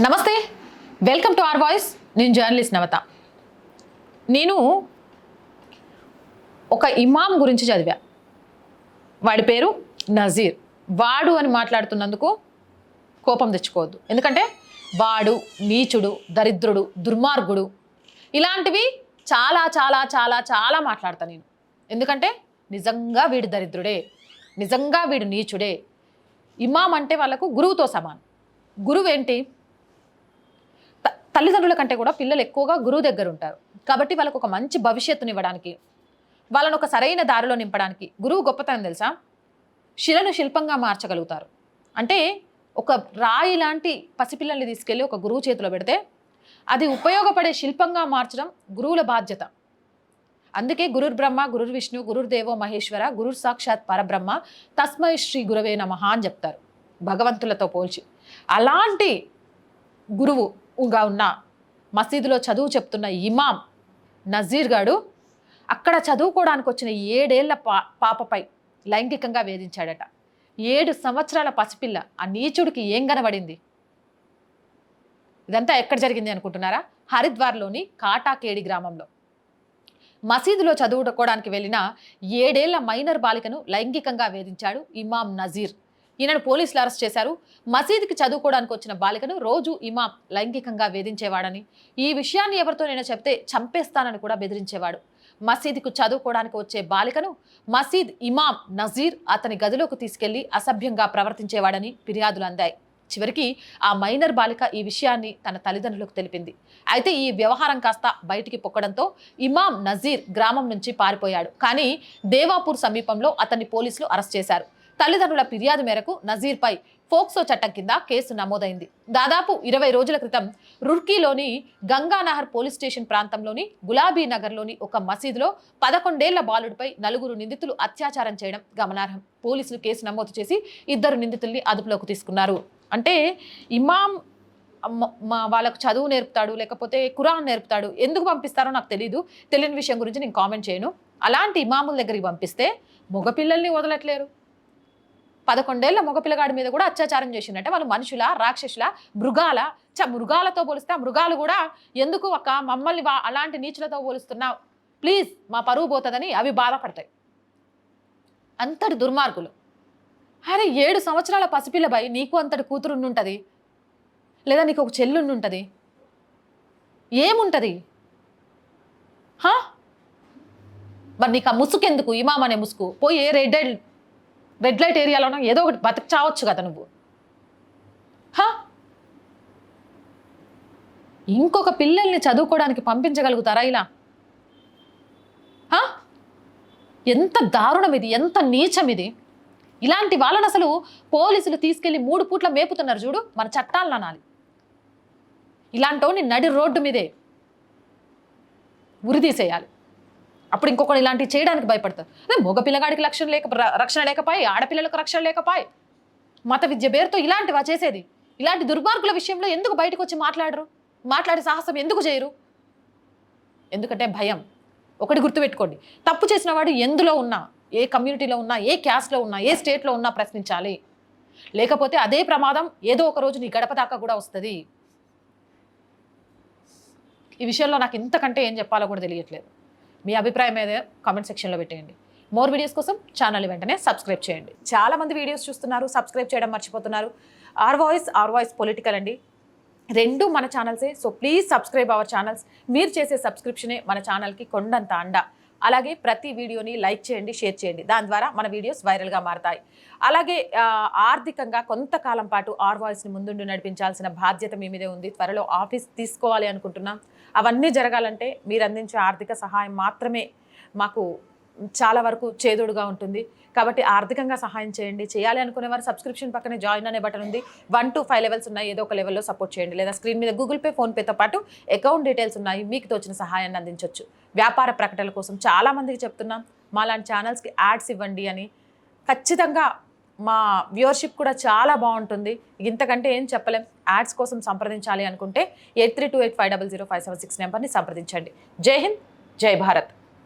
నమస్తే. Welcome to R voice నేను journalist Navata. నేను ఒక ఇమాం గురించి చదివా. వాడి పేరు నజీర్. వాడు అని మాట్లాడుతున్నందుకు కోపం తెచ్చుకోవద్దు. ఎందుకంటే వాడు నీచుడు దరిద్రుడు దుర్మార్గుడు. ఇలాంటివి చాలా చాలా చాలా చాలా మాట్లాడతాను నేను. ఎందుకంటే నిజంగా వీడు దరిద్రుడే. నిజంగా వీడు నీచుడే. ఇమాం అంటే వాళ్ళకు గురువుతో సమానం. గురువు ఏంటి? తల్లిదండ్రుల కంటే కూడా పిల్లలు ఎక్కువగా గురువు దగ్గర ఉంటారు. కాబట్టి వాళ్ళకు ఒక మంచి భవిష్యత్తునివ్వడానికి వాళ్ళను ఒక సరైన దారిలో నింపడానికి గురువు గొప్పతనం తెలుసా? శిలను శిల్పంగా మార్చగలుగుతారు. అంటే ఒక రాయి లాంటి పసిపిల్లల్ని తీసుకెళ్ళి ఒక గురువు చేతిలో పెడితే అది ఉపయోగపడే శిల్పంగా మార్చడం గురువుల బాధ్యత. అందుకే గురుర్ బ్రహ్మ గురుర్ విష్ణు గురుర్ దేవో మహేశ్వర గురుర్ సాక్షాత్ పరబ్రహ్మ తస్మై శ్రీ గురవే నమ అని చెప్తారు. భగవంతులతో పోల్చి. అలాంటి గురువు ఉగా ఉన్న మసీదులో చదువు చెప్తున్న ఇమాం నజీర్ గాడు అక్కడ చదువుకోవడానికి వచ్చిన ఏడేళ్ళ పా పాపపై లైంగికంగా వేధించాడట. ఏడు సంవత్సరాల పసిపిల్ల. ఆ నీచుడికి ఏం కనబడింది? ఇదంతా ఎక్కడ జరిగింది అనుకుంటున్నారా? హరిద్వార్లోని కాటాకేడి గ్రామంలో. మసీదులో చదువుకోవడానికి వెళ్ళిన ఏడేళ్ళ మైనర్ బాలికను లైంగికంగా వేధించాడు ఇమాం నజీర్. ఈయనను పోలీసులు అరెస్ట్ చేశారు. మసీదుకి చదువుకోవడానికి వచ్చిన బాలికను రోజు ఇమాం లైంగికంగా వేధించేవాడని. ఈ విషయాన్ని ఎవరితో నేను చెప్తే చంపేస్తానని కూడా బెదిరించేవాడు. మసీదుకు చదువుకోవడానికి వచ్చే బాలికను మసీద్ ఇమాం నజీర్ అతని గదిలోకి తీసుకెళ్ళి అసభ్యంగా ప్రవర్తించేవాడని ఫిర్యాదులు అందాయి. చివరికి ఆ మైనర్ బాలిక ఈ విషయాన్ని తన తల్లిదండ్రులకు తెలిపింది. అయితే ఈ వ్యవహారం కాస్త బయటికి పొక్కడంతో ఇమాం నజీర్ గ్రామం నుంచి పారిపోయాడు. కానీ దేవాపూర్ సమీపంలో అతన్ని పోలీసులు అరెస్ట్ చేశారు. తల్లిదండ్రుల ఫిర్యాదు మేరకు నజీర్పై ఫోక్సో చట్టం కింద కేసు నమోదైంది. దాదాపు ఇరవై రోజుల క్రితం రుర్కీలోని గంగానహర్ పోలీస్ స్టేషన్ ప్రాంతంలోని గులాబీ నగర్లోని ఒక మసీదులో పదకొండేళ్ళ బాలుడిపై నలుగురు నిందితులు అత్యాచారం చేయడం గమనార్హం. పోలీసులు కేసు నమోదు చేసి ఇద్దరు నిందితుల్ని అదుపులోకి తీసుకున్నారు. అంటే ఇమాం మా వాళ్ళకు చదువు నేర్పుతాడు లేకపోతే కురాన్ నేర్పుతాడు ఎందుకు పంపిస్తారో నాకు తెలియదు తెలియని విషయం గురించి నేను కామెంట్ చేయను. అలాంటి ఇమాముల దగ్గరికి పంపిస్తే మగపిల్లల్ని వదలట్లేరు. పదకొండేళ్ళ మగపిల్లగాడి మీద కూడా అత్యాచారం చేసిందంటే. వాళ్ళు మనుషుల రాక్షసుల మృగాల చ మృగాలతో పోలిస్తే మృగాలు కూడా ఎందుకు ఒక మమ్మల్ని అలాంటి నీచులతో పోలుస్తున్నావు? ప్లీజ్ మా పరువు పోతుందని అవి బాధపడతాయి. అంతటి దుర్మార్గులు. అరే ఏడు సంవత్సరాల పసిపిల్లపై నీకు అంతటి కూతురు ఉంటుంది లేదా నీకు ఒక చెల్లుండి ఉంటుంది ఏముంటుంది? హా? మరి నీకు ఆ ముసుగు ఎందుకు ఇమాం అనే ముసుగు పోయి ఏ రెడ్ రెడ్ లైట్ ఏరియాలోనో ఏదో ఒకటి బతికి చావచ్చు కదా నువ్వు. హా? ఇంకొక పిల్లల్ని చదువుకోవడానికి పంపించగలుగుతారా ఇలా? హా? ఎంత దారుణం ఇది ఎంత నీచం ఇది. ఇలాంటి వాళ్ళని అసలు పోలీసులు తీసుకెళ్ళి మూడు పూట్ల మేపుతున్నారు చూడు మన చట్టాలను అనాలి ఇలాంటి నడి రోడ్డు మీదే ఉరి తీసేయాలి. అప్పుడు ఇంకొకటి ఇలాంటివి చేయడానికి భయపడతారు. అదే మగ పిల్లగాడికి రక్షణ లేక రక్షణ లేకపోయి ఆడపిల్లలకు రక్షణ లేకపోయి. మత విద్య పేరుతో ఇలాంటివా చేసేది? ఇలాంటి దుర్మార్గుల విషయంలో ఎందుకు బయటకు వచ్చి మాట్లాడరు? మాట్లాడే సాహసం ఎందుకు చేయరు? ఎందుకంటే భయం. ఒకటి గుర్తుపెట్టుకోండి. తప్పు చేసిన వాడు ఎందులో ఉన్నా ఏ కమ్యూనిటీలో ఉన్నా ఏ క్యాస్ట్లో ఉన్నా ఏ స్టేట్లో ఉన్నా ప్రశ్నించాలి. లేకపోతే అదే ప్రమాదం ఏదో ఒక రోజు నీ గడప దాకా కూడా వస్తుంది. ఈ విషయంలో నాకు ఇంతకంటే ఏం చెప్పాలో కూడా తెలియట్లేదు. మీ అభిప్రాయం ఏదో కామెంట్ సెక్షన్లో పెట్టేయండి. మోర్ వీడియోస్ కోసం ఛానల్ వెంటనే సబ్స్క్రైబ్ చేయండి. చాలా మంది వీడియోస్ చూస్తున్నారు సబ్స్క్రైబ్ చేయడం మర్చిపోతున్నారు. R voice R voice political అండి. రెండు మన ఛానల్సే so please subscribe our channels మీరు చేసే సబ్స్క్రిప్షనే మన ఛానల్కి కొండంత అండ. అలాగే ప్రతి వీడియోని లైక్ చేయండి షేర్ చేయండి. దాని ద్వారా మన వీడియోస్ వైరల్గా మారతాయి. అలాగే ఆర్థికంగా కొంతకాలం పాటు ఆర్ వాయిస్ని ముందుండి నడిపించాల్సిన బాధ్యత మీ మీదే ఉంది. త్వరలో ఆఫీస్ తీసుకోవాలి అనుకుంటున్నాం. అవన్నీ జరగాలంటే మీరు అందించే ఆర్థిక సహాయం మాత్రమే మాకు చాలా వరకు చేదుడుగా ఉంటుంది. కాబట్టి ఆర్థికంగా సహాయం చేయండి. చేయాలి అనుకునే వారు సబ్స్క్రిప్షన్ పక్కనే జాయిన్ అనే బటన్ ఉంది. వన్ టు ఫైవ్ లెవెల్స్ ఉన్నాయి. ఏదో ఒక లెవెల్లో సపోర్ట్ చేయండి. లేదా స్క్రీన్ మీద గూగుల్ పే ఫోన్పేతో పాటు అకౌంట్ డీటెయిల్స్ ఉన్నాయి. మీకు తోచిన సహాయాన్ని అందించవచ్చు వ్యాపార ప్రకటనల కోసం చాలామందికి చెప్తున్నాం. మా లాంటి ఛానల్స్కి యాడ్స్ ఇవ్వండి అని. ఖచ్చితంగా మా వ్యూవర్షిప్ కూడా చాలా బాగుంటుంది. ఇంతకంటే ఏం చెప్పలేం. యాడ్స్ కోసం సంప్రదించాలి అనుకుంటే eight three two eight five double zero five seven six నెంబర్ని సంప్రదించండి. జై హింద్. జై భారత్.